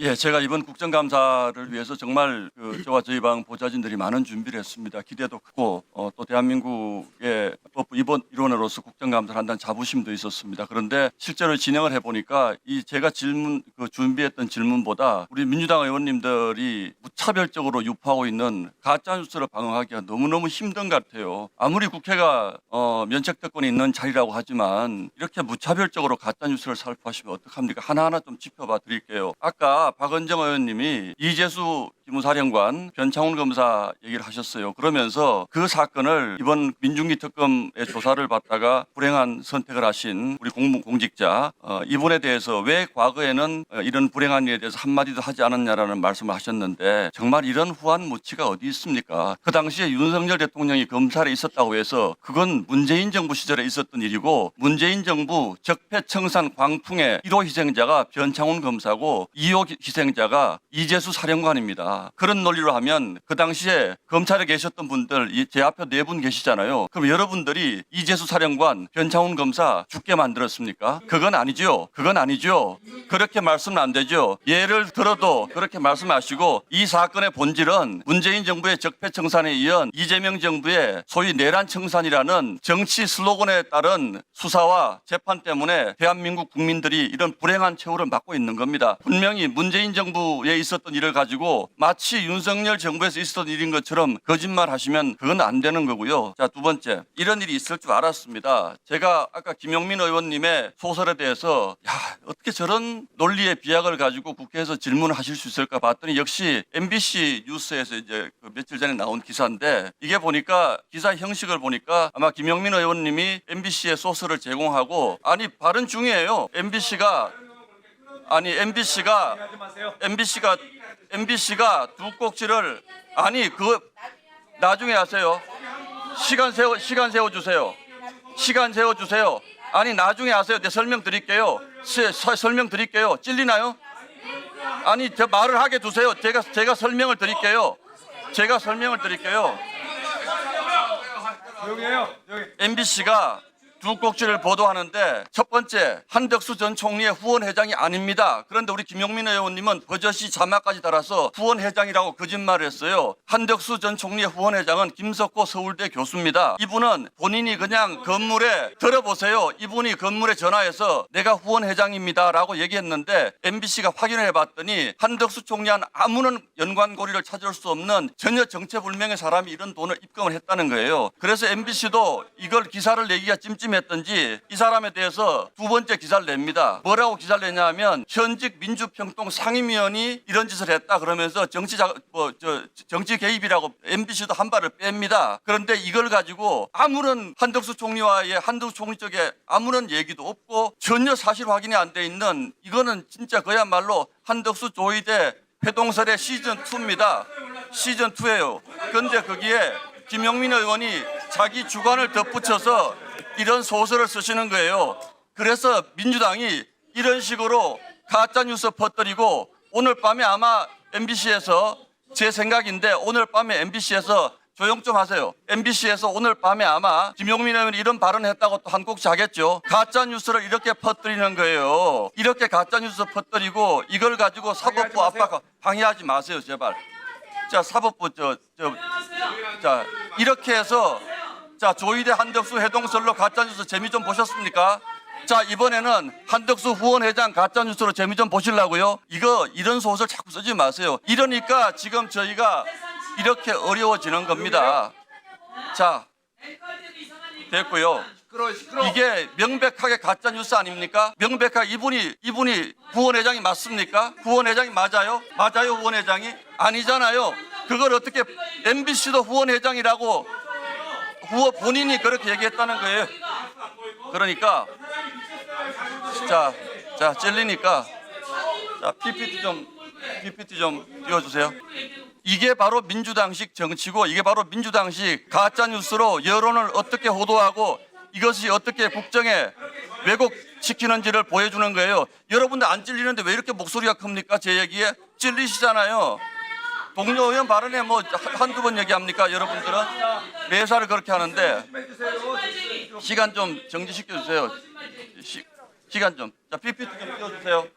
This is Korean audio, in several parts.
예, 제가 이번 국정감사를 위해서 정말 그 저와 저희 방 보좌진들이 많은 준비를 했습니다. 기대도 크고 어, 또 대한민국의 법 이번 일원으로서 국정감사를 한다는 자부심도 있었습니다. 그런데 실제로 진행을 해보니까 이 제가 질문 그 준비했던 질문보다 우리 민주당 의원님들이 무차별적으로 유포하고 있는 가짜 뉴스를 방어하기가 너무너무 힘든 것 같아요. 아무리 국회가 어, 면책 특권이 있는 자리라고 하지만 이렇게 무차별적으로 가짜 뉴스를 살포하시면 어떡합니까? 하나하나 좀 짚어봐 드릴게요. 아까 박은정 의원님이 이재수 기무사령관 변창훈 검사 얘기를 하셨어요. 그러면서 그 사건을 이번 민중기 특검의 조사를 받다가 불행한 선택을 하신 우리 공무 공직자 어, 이분에 대해서 왜 과거에는 어, 이런 불행한 일에 대해서 한마디도 하지 않았냐라는 말씀을 하셨는데 정말 이런 후한 무치가 어디 있습니까? 그 당시에 윤석열 대통령이 검찰에 있었다고 해서 그건 문재인 정부 시절에 있었던 일이고 문재인 정부 적폐청산 광풍의 1호 희생자가 변창훈 검사고 2호 희생자가 이재수 사령관입니다. 그런 논리로 하면 그 당시에 검찰에 계셨던 분들 이제 앞에 네 분 계시잖아요. 그럼 여러분들이 이재수 사령관, 변창훈 검사 죽게 만들었습니까? 그건 아니죠. 그건 아니죠. 그렇게 말씀은 안 되죠. 예를 들어도 그렇게 말씀하시고 이 사건의 본질은 문재인 정부의 적폐 청산에 이은 이재명 정부의 소위 내란 청산이라는 정치 슬로건에 따른 수사와 재판 때문에 대한민국 국민들이 이런 불행한 처우를 받고 있는 겁니다. 분명히 문재인 정부에 있었던 일을 가지고 마치 윤석열 정부에서 있었던 일인 것처럼 거짓말 하시면 그건 안 되는 거고요. 자, 두 번째. 이런 일이 있을 줄 알았습니다. 제가 아까 김용민 의원님의 소설에 대해서 야, 어떻게 저런 논리의 비약을 가지고 국회에서 질문을 하실 수 있을까 봤더니 역시 MBC 뉴스에서 이제 그 며칠 전에 나온 기사인데 이게 보니까 기사 형식을 보니까 아마 김용민 의원님이 MBC에 소스를 제공하고 아니 발언 중이에요. MBC가 아니 MBC가 MBC가 MBC가 두 꼭지를 아니 그 나중에 하세요. 시간 세워 시간 세워 주세요. 시간 세워 주세요. 아니 나중에 하세요. 내 설명 드릴게요. 세- 서- 설명 드릴게요. 찔리나요? 아니 저 말을 하게 두세요. 제가 제가 설명을 드릴게요. 제가 설명을 드릴게요. MBC가 두 꼭지를 보도하는데 첫 번째 한덕수 전 총리의 후원 회장이 아닙니다. 그런데 우리 김용민 의원님은 버젓이 자막까지 달아서 후원 회장이라고 거짓말을 했어요. 한덕수 전 총리의 후원 회장은 김석호 서울대 교수입니다. 이분은 본인이 그냥 건물에 들어보세요. 이분이 건물에 전화해서 내가 후원 회장입니다라고 얘기했는데 MBC가 확인해 봤더니 한덕수 총리한 아무런 연관고리를 찾을 수 없는 전혀 정체불명의 사람이 이런 돈을 입금을 했다는 거예요. 그래서 MBC도 이걸 기사를 내기가 찜찜 했던지 이 사람에 대해서 두 번째 기사를 냅니다. 뭐라고 기사를 내냐면 현직 민주평통 상임위원이 이런 짓을 했다 그러면서 정치 자, 뭐, 저, 정치 개입이라고 MBC도 한 발을 뺍니다. 그런데 이걸 가지고 아무런 한덕수 총리와의 한덕수 총리 쪽에 아무런 얘기도 없고 전혀 사실 확인이 안 돼 있는 이거는 진짜 그야말로 한덕수 조이대 회동설의 시즌 2입니다. 시즌 2예요. 그런데 거기에 김용민 의원이 자기 주관을 덧붙여서 이런 소설을 쓰시는 거예요. 그래서 민주당이 이런 식으로 가짜 뉴스 퍼뜨리고 오늘 밤에 아마 MBC에서 제 생각인데 오늘 밤에 MBC에서 조용 좀 하세요. MBC에서 오늘 밤에 아마 김용민 의원이 이런 발언을 했다고 또한곡 자겠죠. 가짜 뉴스를 이렇게 퍼뜨리는 거예요. 이렇게 가짜 뉴스 퍼뜨리고 이걸 가지고 사법부 압박 방해하지 마세요, 제발. 자, 사법부 저 저 자, 이렇게 해서 자, 조이대 한덕수 해동설로 가짜 뉴스 재미 좀 보셨습니까? 자, 이번에는 한덕수 후원 회장 가짜 뉴스로 재미 좀 보시려고요. 이거 이런 소설 자꾸 쓰지 마세요. 이러니까 지금 저희가 이렇게 어려워지는 겁니다. 자, 됐고요. 이게 명백하게 가짜 뉴스 아닙니까? 명백하게 이분이 이분이 후원회장이 맞습니까? 후원회장이 맞아요? 맞아요 후원회장이? 아니잖아요. 그걸 어떻게 MBC도 후원회장이라고 후원 본인이 그렇게 얘기했다는 거예요. 그러니까 자, 자 찔리니까 자 PPT 좀 PPT 좀 띄워주세요. 이게 바로 민주당식 정치고 이게 바로 민주당식 가짜 뉴스로 여론을 어떻게 호도하고 이것이 어떻게 국정에 왜곡시키는지를 보여주는 거예요. 여러분들 안 찔리는데 왜 이렇게 목소리가 큽니까? 제 얘기에 찔리시잖아요. 동료 의원 발언에 뭐 한두 번 얘기합니까? 여러분들은 매사를 그렇게 하는데 시간 좀 정지시켜 주세요. 시, 시간 좀. 자, PPT 좀 띄워 주세요.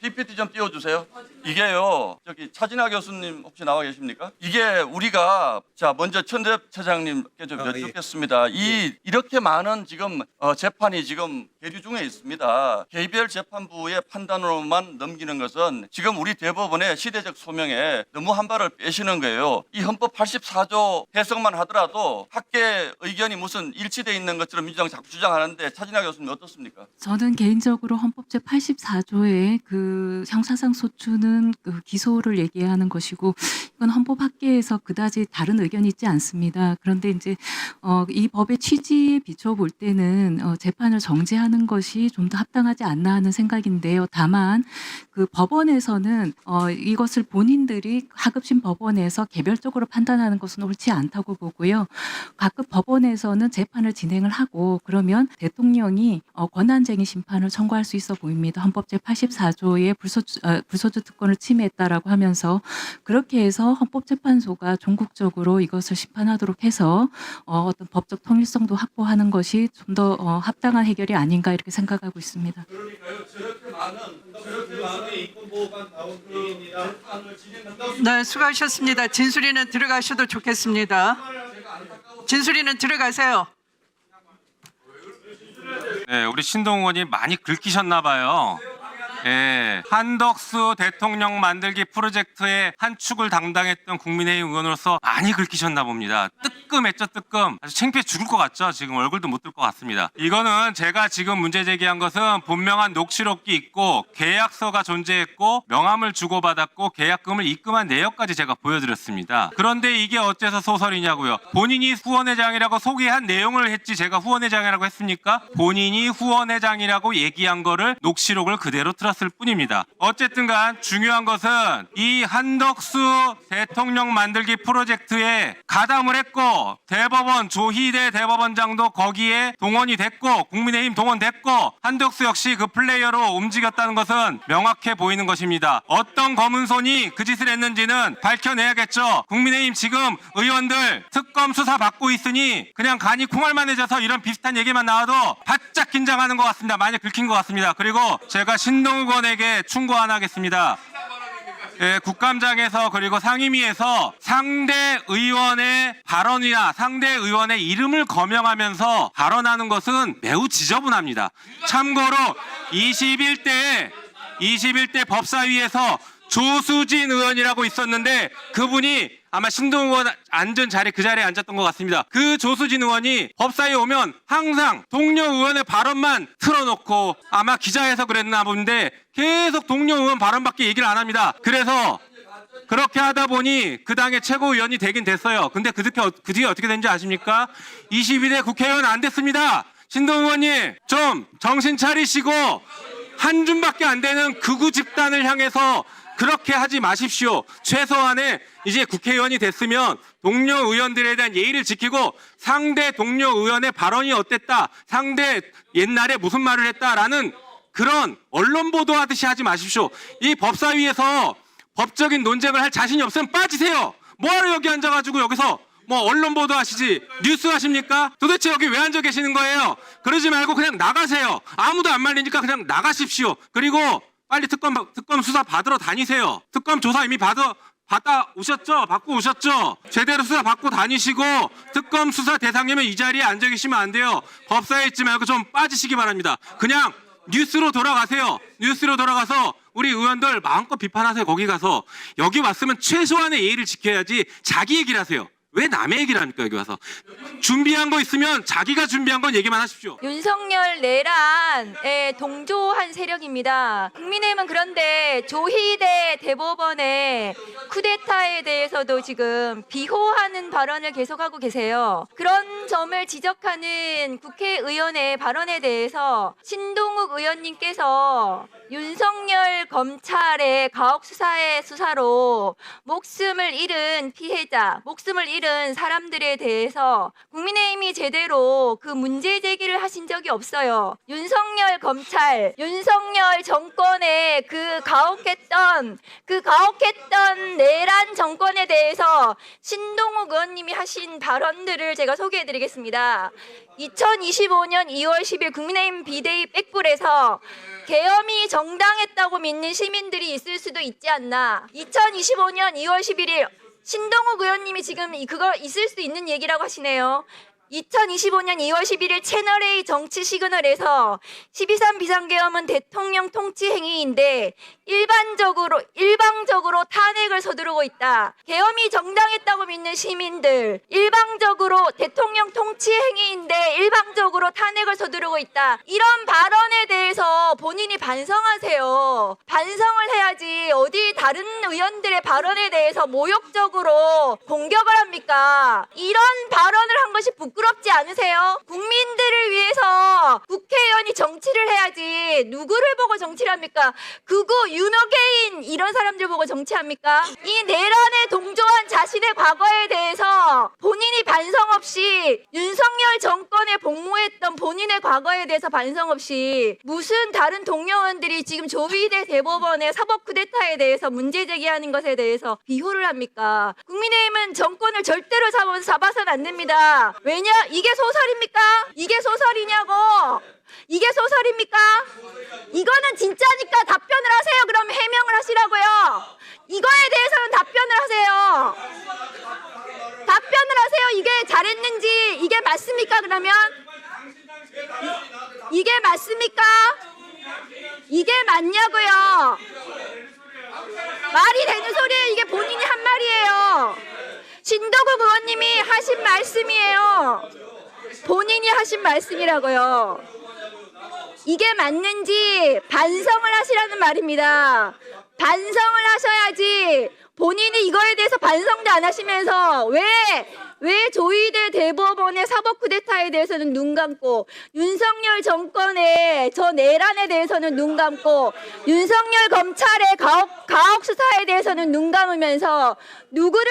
PPT 좀 띄워주세요. 이게요, 저기 차진아 교수님 혹시 나와 계십니까? 이게 우리가 자 먼저 천대 차장님께 좀 아, 예. 여쭙겠습니다. 이 이렇게 많은 지금 어, 재판이 지금 계류 중에 있습니다. 개별 재판부의 판단으로만 넘기는 것은 지금 우리 대법원의 시대적 소명에 너무 한 발을 빼시는 거예요. 이 헌법 84조 해석만 하더라도 학계 의견이 무슨 일치돼 있는 것처럼 민주당 자꾸 주장하는데 차진아 교수님 어떻습니까? 저는 개인적으로 헌법제 84조의 그 형사상 소추는 그 기소를 얘기하는 것이고 이건 헌법 학계에서 그다지 다른 의견이 있지 않습니다. 그런데 이제 어, 이 법의 취지에 비춰 볼 때는 어, 재판을 정지하는 것이 좀 더 합당하지 않나 하는 생각인데요. 다만 그 법원에서는 어, 이것을 본인들이 하급심 법원에서 개별적으로 판단하는 것은 옳지 않다고 보고요. 각급 법원에서는 재판을 진행을 하고 그러면 대통령이 어, 권한쟁의 심판을 청구할 수 있어 보입니다. 헌법제 84조의 불소주, 어, 불소주 특권을 침해했다라고 하면서 그렇게 해서 헌법재판소가 종국적으로 이것을 심판하도록 해서 어, 어떤 법적 통일성도 확보하는 것이 좀 더 어, 합당한 해결이 아닌가 이렇게 생각하고 있습니다. 그러니까요. 저렇게 많은 저렇게 많은 인권보호관 나온 개입니다. 재판을 진행한다. 네, 수고하셨습니다. 진수리는 들어가셔도 좋겠습니다. 진수리는 들어가세요. 네, 우리 신동 의원이 많이 긁히셨나 봐요. 예, 한덕수 대통령 만들기 프로젝트의 한 축을 담당했던 국민의힘 의원으로서 많이 긁히셨나 봅니다. 뜨끔했죠, 뜨끔. 아주 창피해 죽을 것 같죠? 지금 얼굴도 못 들 것 같습니다. 이거는 제가 지금 문제 제기한 것은 분명한 녹취록이 있고 계약서가 존재했고 명함을 주고받았고 계약금을 입금한 내역까지 제가 보여드렸습니다. 그런데 이게 어째서 소설이냐고요? 본인이 후원회장이라고 소개한 내용을 했지 제가 후원회장이라고 했습니까? 본인이 후원회장이라고 얘기한 거를 녹취록을 그대로 틀었을 뿐입니다. 어쨌든 간 중요한 것은 이 한덕수 대통령 만들기 프로젝트에 가담을 했고 대법원 조희대 대법원장도 거기에 동원이 됐고 국민의힘 동원됐고 한덕수 역시 그 플레이어로 움직였다는 것은 명확해 보이는 것입니다. 어떤 검은 손이 그 짓을 했는지는 밝혀내야겠죠. 국민의힘 지금 의원들 특검 수사 받고 있으니 그냥 간이 콩알만해져서 이런 비슷한 얘기만 나와도 바짝 긴장하는 것 같습니다. 많이 긁힌 것 같습니다. 그리고 제가 신동욱 의원에게 충고 하나 하겠습니다. 예, 국감장에서 그리고 상임위에서 상대 의원의 발언이나 상대 의원의 이름을 거명하면서 발언하는 것은 매우 지저분합니다. 참고로 21대 21대 법사위에서 조수진 의원이라고 있었는데 그분이 아마 신동 의원 앉은 자리 그 자리에 앉았던 것 같습니다. 그 조수진 의원이 법사위에 오면 항상 동료 의원의 발언만 틀어놓고 아마 기자에서 그랬나 본데 계속 동료 의원 발언밖에 얘기를 안 합니다. 그래서 그렇게 하다 보니 그 당의 최고위원이 되긴 됐어요. 근데 그 뒤에, 그 뒤에 어떻게 된지 아십니까? 22대 국회의원 안 됐습니다. 신동 의원님 좀 정신 차리시고 한 줌밖에 안 되는 극우 집단을 향해서 그렇게 하지 마십시오. 최소한의 이제 국회의원이 됐으면 동료 의원들에 대한 예의를 지키고 상대 동료 의원의 발언이 어땠다, 상대 옛날에 무슨 말을 했다라는 그런 언론 보도하듯이 하지 마십시오. 이 법사위에서 법적인 논쟁을 할 자신이 없으면 빠지세요. 뭐하러 여기 앉아가지고 여기서 뭐 언론 보도 하시지 뉴스 하십니까? 도대체 여기 왜 앉아 계시는 거예요? 그러지 말고 그냥 나가세요. 아무도 안 말리니까 그냥 나가십시오. 그리고 빨리 특검 특검 수사 받으러 다니세요. 특검 조사 이미 받아 받아 오셨죠? 받고 오셨죠? 제대로 수사 받고 다니시고 특검 수사 대상이면 이 자리에 앉아 계시면 안 돼요. 법사에 있지 말고 좀 빠지시기 바랍니다. 그냥 뉴스로 돌아가세요. 뉴스로 돌아가서 우리 의원들 마음껏 비판하세요. 거기 가서 여기 왔으면 최소한의 예의를 지켜야지 자기 얘기를 하세요. 왜 남의 얘기를 합니까 여기 와서 준비한 거 있으면 자기가 준비한 건 얘기만 하십시오. 윤석열 내란에 동조한 세력입니다. 국민의힘은 그런데 조희대 대법원의 쿠데타에 대해서도 지금 비호하는 발언을 계속하고 계세요. 그런 점을 지적하는 국회의원의 발언에 대해서 신동욱 의원님께서 윤석열 검찰의 가혹 수사의 수사로 목숨을 잃은 피해자, 목숨을 잃은 사람들에 대해서 국민의힘이 제대로 그 문제 제기를 하신 적이 없어요. 윤석열 검찰, 윤석열 정권의 그 가혹했던 그 가혹했던 내란 정권에 대해서 신동욱 의원님이 하신 발언들을 제가 소개해드리겠습니다. 2025년 2월 10일 국민의힘 비대위 백불에서 계엄이 정당했다고 믿는 시민들이 있을 수도 있지 않나. 2025년 2월 11일 신동욱 의원님이 지금 이- 그거 있을 수 있는 얘기라고 하시네요. 2025년 2월 11일 채널A 정치 시그널에서 12.3 비상계엄은 대통령 통치 행위인데 일반적으로 일방적으로 탄핵을 서두르고 있다. 계엄이 정당했다고 믿는 시민들 일방적으로 대통령 통치 행위인데 일방적으로 탄핵을 서두르고 있다. 이런 발언에 대해서 본인이 반성하세요. 반성을 해야지 어디 다른 의원들의 발언에 대해서 모욕적으로 공격을 합니까? 이런 발언을 한 것이 부끄럽지 않으세요? 국민들을 위해서 국회의원이 정치를 해야지 누구를 보고 정치를 합니까? 극우 윤호개인 이런 사람들 보고 정치합니까? 이 내란에 동조한 자신의 과거에 대해서 본인이 반성 없이 윤석열 정권에 복무했던 본인의 과거에 대해서 반성 없이 무슨 다른 동료원들이 지금 조희대 대법원의 사법 쿠데타에 대해서 문제 제기하는 것에 대해서 비호를 합니까? 국민의힘은 정권을 절대로 잡아, 잡아서는 안 됩니다. 왜냐? 이게 소설입니까? 이게 소설이냐고! 이게 소설입니까? 이거는 진짜니까 답변을 하세요. 그럼 해명을 하시라고요. 이거에 대해서는 답변을 하세요. 답변을 하세요. 이게 잘했는지 이게 맞습니까? 그러면 이- 이게 맞습니까? 이게 맞냐고요? 말이 되는 소리예요. 이게 본인이 한 말이에요. 신도국 의원님이 하신 말씀이에요. 본인이 하신 말씀이라고요. 이게 맞는지 반성을 하시라는 말입니다. 반성을 하셔야지 본인이 이거에 대해서 반성도 안 하시면서 왜, 왜 조희대 대법원의 사법 쿠데타에 대해서는 눈 감고 윤석열 정권의 저 내란에 대해서는 눈 감고 윤석열 검찰의 가혹, 가혹 수사에 대해서는 눈 감으면서 누구를